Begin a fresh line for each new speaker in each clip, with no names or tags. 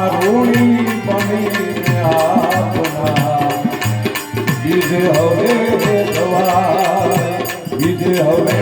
કારુણી પમીર આપના. બીજે હવે બીજે હવે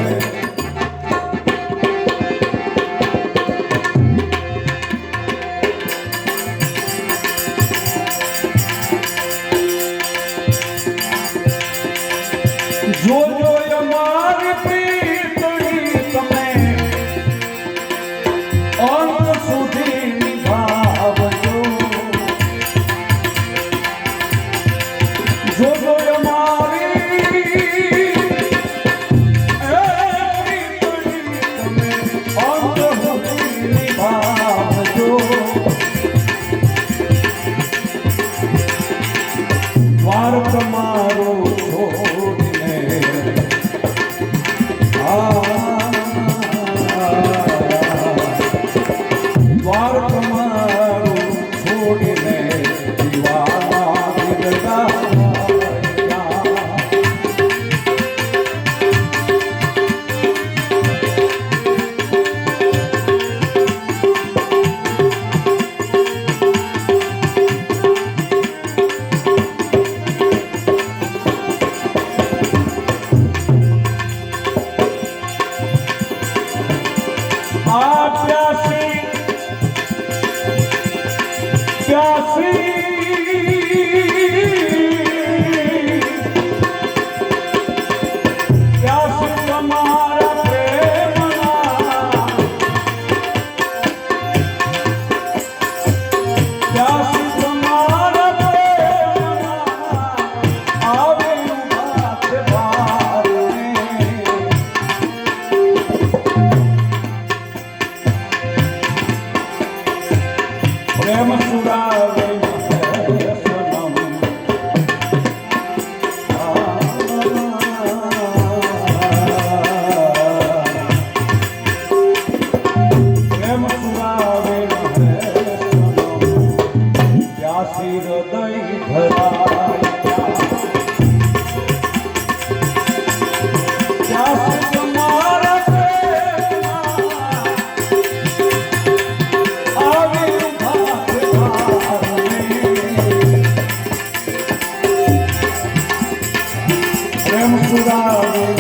I'm a survivor.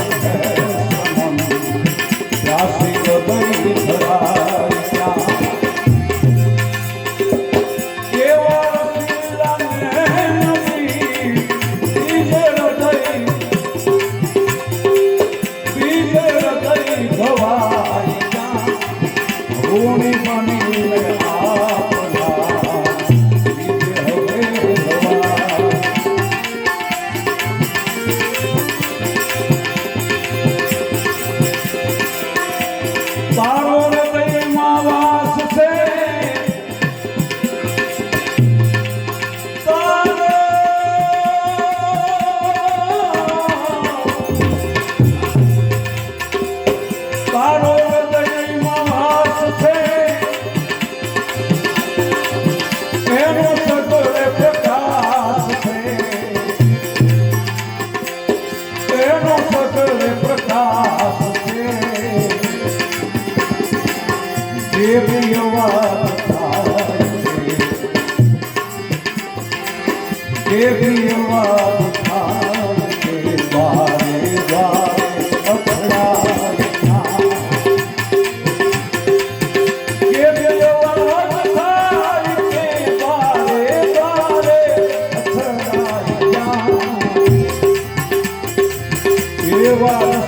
Hermano. Wow.